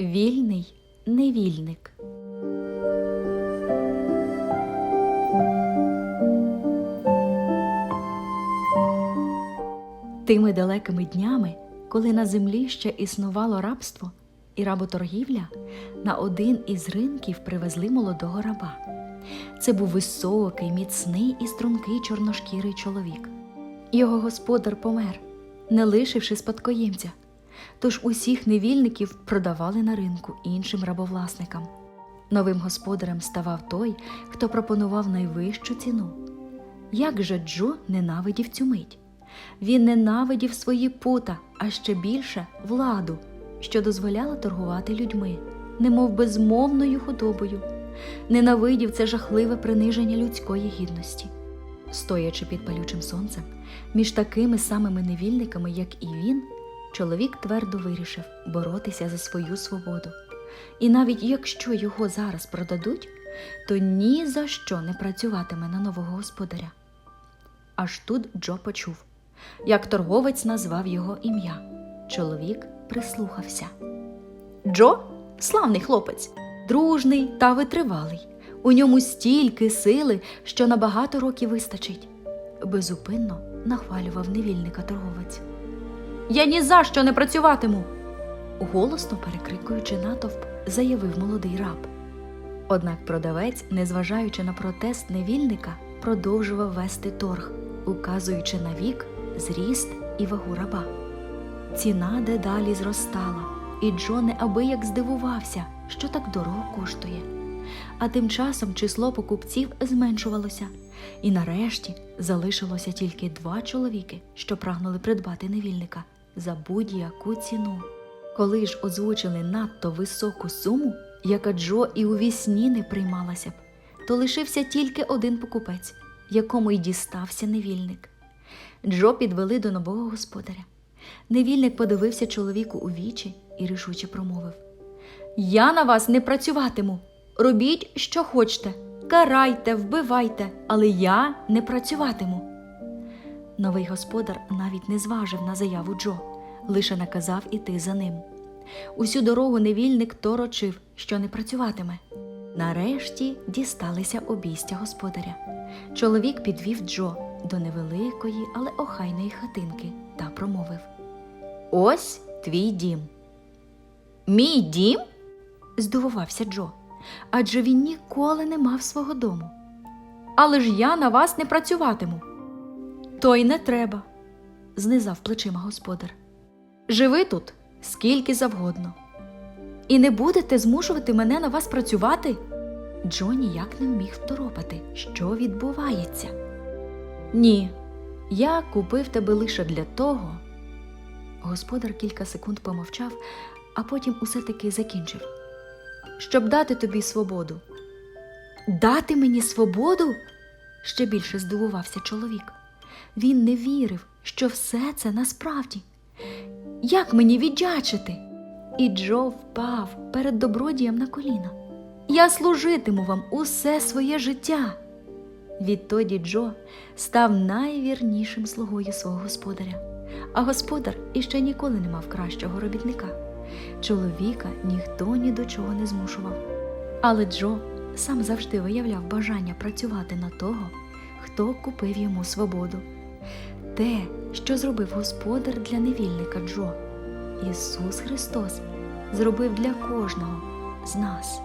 Вільний невільник. Тими далекими днями, коли на землі ще існувало рабство і работоргівля, на один із ринків привезли молодого раба. Це був високий, міцний і стрункий чорношкірий чоловік. Його господар помер, не лишивши спадкоємця. Тож усіх невільників продавали на ринку іншим рабовласникам. Новим господарем ставав той, хто пропонував найвищу ціну. Як же Джо ненавидів цю мить? Він ненавидів свої пута, а ще більше владу, що дозволяла торгувати людьми, немов безмовною худобою. Ненавидів це жахливе приниження людської гідності. Стоячи під палючим сонцем, між такими самими невільниками, як і він, чоловік твердо вирішив боротися за свою свободу. І навіть якщо його зараз продадуть, то ні за що не працюватиме на нового господаря. Аж тут Джо почув, як торговець назвав його ім'я. Чоловік прислухався. Джо славний хлопець, дружний та витривалий. У ньому стільки сили, що на багато років вистачить. Безупинно нахвалював невільника торговець. Я ні за що не працюватиму. Голосно перекрикуючи натовп, заявив молодий раб. Однак продавець, незважаючи на протест невільника, продовжував вести торг, указуючи на вік, зріст і вагу раба. Ціна дедалі зростала, і Джо неабияк здивувався, що так дорого коштує. А тим часом число покупців зменшувалося, і нарешті залишилося тільки два чоловіки, що прагнули придбати невільника за будь-яку ціну. Коли ж озвучили надто високу суму, яка Джо і у вісні не приймалася б, то лишився тільки один покупець, якому й дістався невільник. Джо підвели до нового господаря. Невільник подивився чоловіку у вічі і рішуче промовив: Я на вас не працюватиму. Робіть, що хочете, карайте, вбивайте, але я не працюватиму. Новий господар навіть не зважив на заяву Джо, лише наказав іти за ним. Усю дорогу невільник торочив, що не працюватиме. Нарешті дісталися обійстя господаря. Чоловік підвів Джо до невеликої, але охайної хатинки та промовив: Ось твій дім. Мій дім? здивувався Джо. Адже він ніколи не мав свого дому. Але ж я на вас не працюватиму. То й не треба, знизав плечима господар. Живи тут скільки завгодно. І не будете змушувати мене на вас працювати? Джо ніяк не міг второпати, що відбувається. Ні, я купив тебе лише для того. Господар кілька секунд помовчав, а потім усе таки закінчив. Щоб дати тобі свободу. Дати мені свободу? ще більше здивувався чоловік. Він не вірив, що все це насправді. Як мені віддячити? І Джо впав перед добродієм на коліна. Я служитиму вам усе своє життя. Відтоді Джо став найвірнішим слугою свого господаря, а господар іще ніколи не мав кращого робітника. Чоловіка ніхто ні до чого не змушував. Але Джо сам завжди виявляв бажання працювати на того, хто купив йому свободу. Те, що зробив господар для невільника Джо, Ісус Христос зробив для кожного з нас.